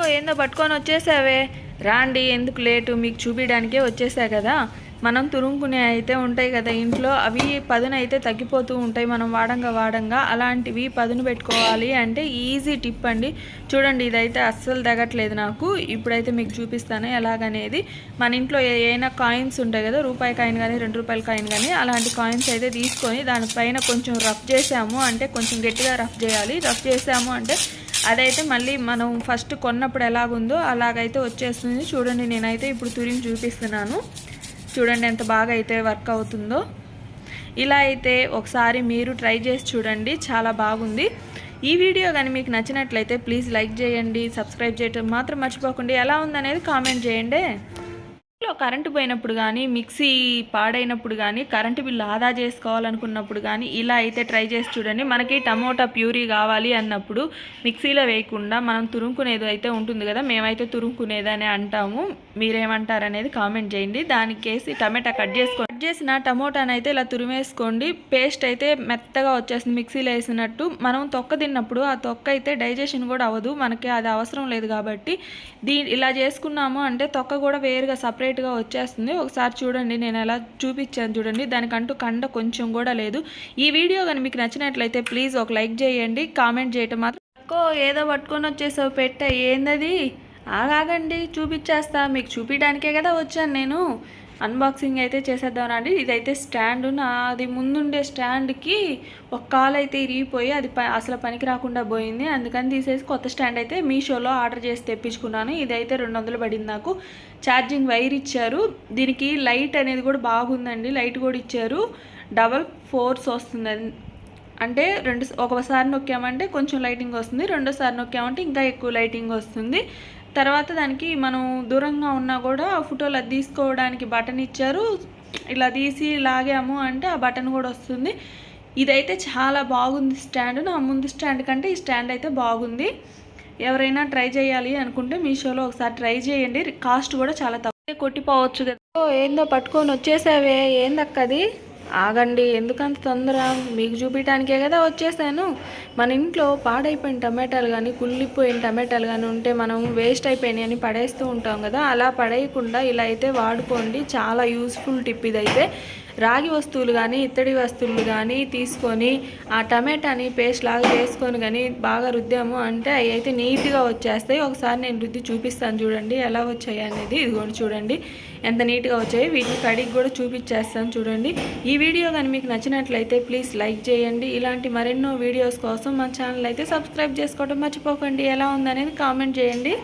ఏందో పట్టుకొని వచ్చేసావే. రాండి ఎందుకు లేటు? మీకు చూపించడానికే వచ్చేసా కదా. మనం తురుముకునే అయితే ఉంటాయి కదా ఇంట్లో. అవి పదును అయితే తగ్గిపోతూ ఉంటాయి. మనం వాడంగా వాడంగా అలాంటివి పదును పెట్టుకోవాలి అంటే ఈజీ టిప్ అండి. చూడండి ఇదైతే అస్సలు తగ్గట్లేదు నాకు. ఇప్పుడైతే మీకు చూపిస్తాను ఎలాగనేది. మన ఇంట్లో ఏదైనా కాయిన్స్ ఉంటాయి కదా రూపాయి కాయిన్ కానీ రెండు రూపాయల కాయిన్ కానీ అలాంటి కాయిన్స్ అయితే తీసుకొని దానిపైన కొంచెం రఫ్ చేసాము అంటే కొంచెం గట్టిగా రఫ్ చేయాలి. రఫ్ చేసాము అంటే అదైతే మళ్ళీ మనం ఫస్ట్ కొన్నప్పుడు ఎలాగుందో అలాగైతే వచ్చేస్తుంది. చూడండి నేనైతే ఇప్పుడు తురిమి చూపిస్తున్నాను. చూడండి ఎంత బాగా అయితే వర్క్ అవుతుందో. ఇలా అయితే ఒకసారి మీరు ట్రై చేసి చూడండి చాలా బాగుంది. ఈ వీడియో కానీ మీకు నచ్చినట్లయితే ప్లీజ్ లైక్ చేయండి సబ్స్క్రైబ్ చేయటం మాత్రం మర్చిపోకండి. ఎలా ఉందనేది కామెంట్ చేయండి. ఇంట్లో కరెంటు పోయినప్పుడు కానీ మిక్సీ పాడైనప్పుడు కానీ కరెంటు బిల్లు ఆదా చేసుకోవాలనుకున్నప్పుడు కానీ ఇలా అయితే ట్రై చేసి చూడండి. మనకి టమోటా ప్యూరీ కావాలి అన్నప్పుడు మిక్సీలో వేయకుండా మనం తురుముకునేది అయితే ఉంటుంది కదా మేమైతే తురుముకునేదని అంటాము. మీరేమంటారు అనేది కామెంట్ చేయండి. దానికి వేసి టమాటా కట్ చేసుకో కట్ చేసిన టమోటాని అయితే ఇలా తురిమేసుకోండి. పేస్ట్ అయితే మెత్తగా వచ్చేస్తుంది మిక్సీలో వేసినట్టు. మనం తొక్క తిన్నప్పుడు ఆ తొక్క అయితే డైజెషన్ కూడా అవ్వదు. మనకి అది అవసరం లేదు కాబట్టి దీ ఇలా చేసుకున్నాము అంటే తొక్క కూడా వేరుగా సపరేట్గా వచ్చేస్తుంది. ఒకసారి చూడండి నేను ఎలా చూపించాను చూడండి. దానికంటూ కండ కొంచెం కూడా లేదు. ఈ వీడియో కానీ మీకు నచ్చినట్లయితే ప్లీజ్ ఒక లైక్ చేయండి కామెంట్ చేయటం మాత్రం ఏదో పట్టుకొని వచ్చేసావు పెట్ట ఏందది? ఆగాగండి చూపించేస్తా. మీకు చూపించడానికే కదా వచ్చాను నేను. అన్బాక్సింగ్ అయితే చేసేద్దామండి. ఇదైతే స్టాండ్. నాది ముందుండే స్టాండ్కి ఒక కాలు అయితే ఇరిగిపోయి అది ప అసలు పనికి రాకుండా పోయింది. అందుకని తీసేసి కొత్త స్టాండ్ అయితే మీషోలో ఆర్డర్ చేసి తెప్పించుకున్నాను. ఇదైతే రెండు వందలు పడింది నాకు. ఛార్జింగ్ వైర్ ఇచ్చారు. దీనికి లైట్ అనేది కూడా బాగుందండి. లైట్ కూడా ఇచ్చారు. డబల్ ఫోర్స్ వస్తుంది. అంటే రెండు ఒకసారి నొక్కామంటే కొంచెం లైటింగ్ వస్తుంది. రెండోసారి నొక్కామంటే ఇంకా ఎక్కువ లైటింగ్ వస్తుంది. తర్వాత దానికి మనం దూరంగా ఉన్నా కూడా ఫోటోలు అది తీసుకోవడానికి బటన్ ఇచ్చారు. ఇలా తీసి లాగాము అంటే ఆ బటన్ కూడా వస్తుంది. ఇదైతే చాలా బాగుంది స్టాండ్ నా ముందు స్టాండ్ కంటే ఈ స్టాండ్ అయితే బాగుంది. ఎవరైనా ట్రై చేయాలి అనుకుంటే మీషోలో ఒకసారి ట్రై చేయండి. కాస్ట్ కూడా చాలా తక్కువ. కొట్టిపోవచ్చు కదా. ఏందో పట్టుకొని వచ్చేసావే ఏందక్కది ఆగండి ఎందుకంత తొందర? మీకు చూపించడానికే కదా వచ్చేసాను. మన ఇంట్లో పాడైపోయిన టమాటాలు కానీ కుళ్ళిపోయిన టమాటాలు కానీ ఉంటే మనం వేస్ట్ అయిపోయినాయి అని పడేస్తూ ఉంటాం కదా. అలా పడేయకుండా ఇలా అయితే వాడుకోండి. చాలా యూస్ఫుల్ టిప్ ఇదైతే. రాగి వస్తువులు కానీ ఇత్తడి వస్తువులు కానీ తీసుకొని ఆ టమాటాని పేస్ట్ లాగా చేసుకొని కానీ బాగా రుద్దాము అంటే అవి అయితే నీట్గా వచ్చేస్తాయి. ఒకసారి నేను రుద్ది చూపిస్తాను చూడండి. ఎలా వచ్చాయి అనేది ఇదిగోండి చూడండి. ఎంత నీట్గా వచ్చాయి వీటిని కడిగి కూడా చూపించేస్తాను చూడండి. ఈ వీడియో కానీ మీకు నచ్చినట్లయితే ప్లీజ్ లైక్ చేయండి. ఇలాంటి మరెన్నో వీడియోస్ కోసం మా ఛానల్ అయితే సబ్స్క్రైబ్ చేసుకోవడం మర్చిపోకండి. ఎలా ఉందనేది కామెంట్ చేయండి.